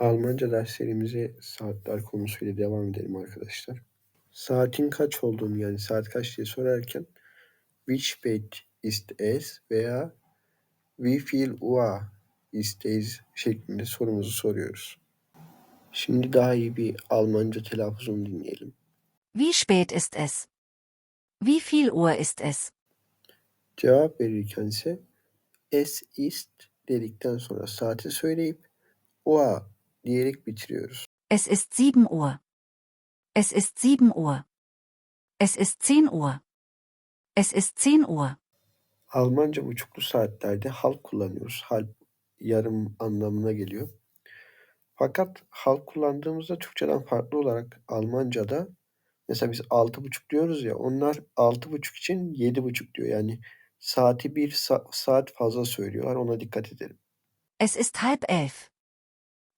Almanca derslerimize saatler konusuyla devam edelim arkadaşlar. Saatin kaç olduğunu yani saat kaç diye sorarken Wie spät ist es veya Wie viel Uhr ist es şeklinde sorumuzu soruyoruz. Şimdi daha iyi bir Almanca telaffuzunu dinleyelim. Wie spät ist es? Wie viel Uhr ist es? Cevap verirken ise es ist dedikten sonra saati söyleyip Uhr diyerek bitiriyoruz. Es ist sieben Uhr. Es ist sieben Uhr. Es ist zehn Uhr. Es ist zehn Uhr. Almanca buçuklu saatlerde halk kullanıyoruz. Hal yarım anlamına geliyor. Fakat halk kullandığımızda Türkçeden farklı olarak Almanca'da mesela biz altı buçuk diyoruz ya onlar altı buçuk için yedi buçuk diyor. Yani saati bir sa- saat fazla söylüyorlar. Ona dikkat edelim. Es ist halb elf.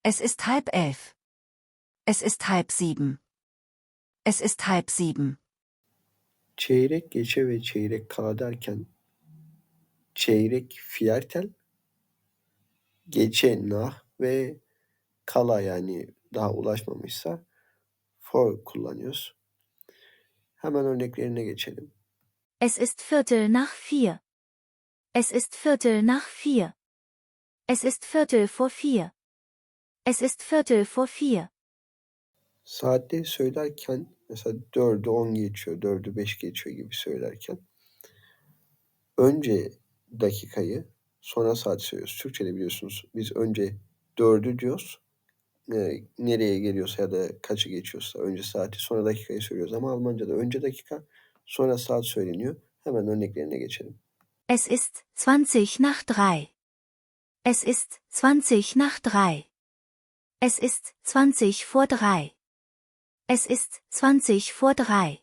Es ist halb elf. Es ist halb sieben. Es ist halb sieben. Çeyrek geçe ve çeyrek kala derken çeyrek fiyertel geçe nah ve kala yani daha ulaşmamışsa for kullanıyoruz. Hemen örneklerine geçelim. Es ist Viertel nach vier. Es ist Viertel nach vier. Es ist Viertel vor vier. Es ist Viertel vor vier. Saatleri söylerken mesela 4'ü 10 geçiyor, 4'ü 5 geçiyor gibi söylerken önce dakikayı sonra saat söylüyoruz. Türkçe'de biliyorsunuz biz önce 4'ü diyoruz. e, nereye geliyorsa ya da kaçı geçiyorsa önce saati sonra dakikayı söylüyoruz. Ama Almanca'da önce dakika sonra saat söyleniyor. Hemen örneklerine geçelim. Es ist 20 nach drei. Es ist 20 nach drei. Es ist 20 vor drei. Es ist 20 vor drei.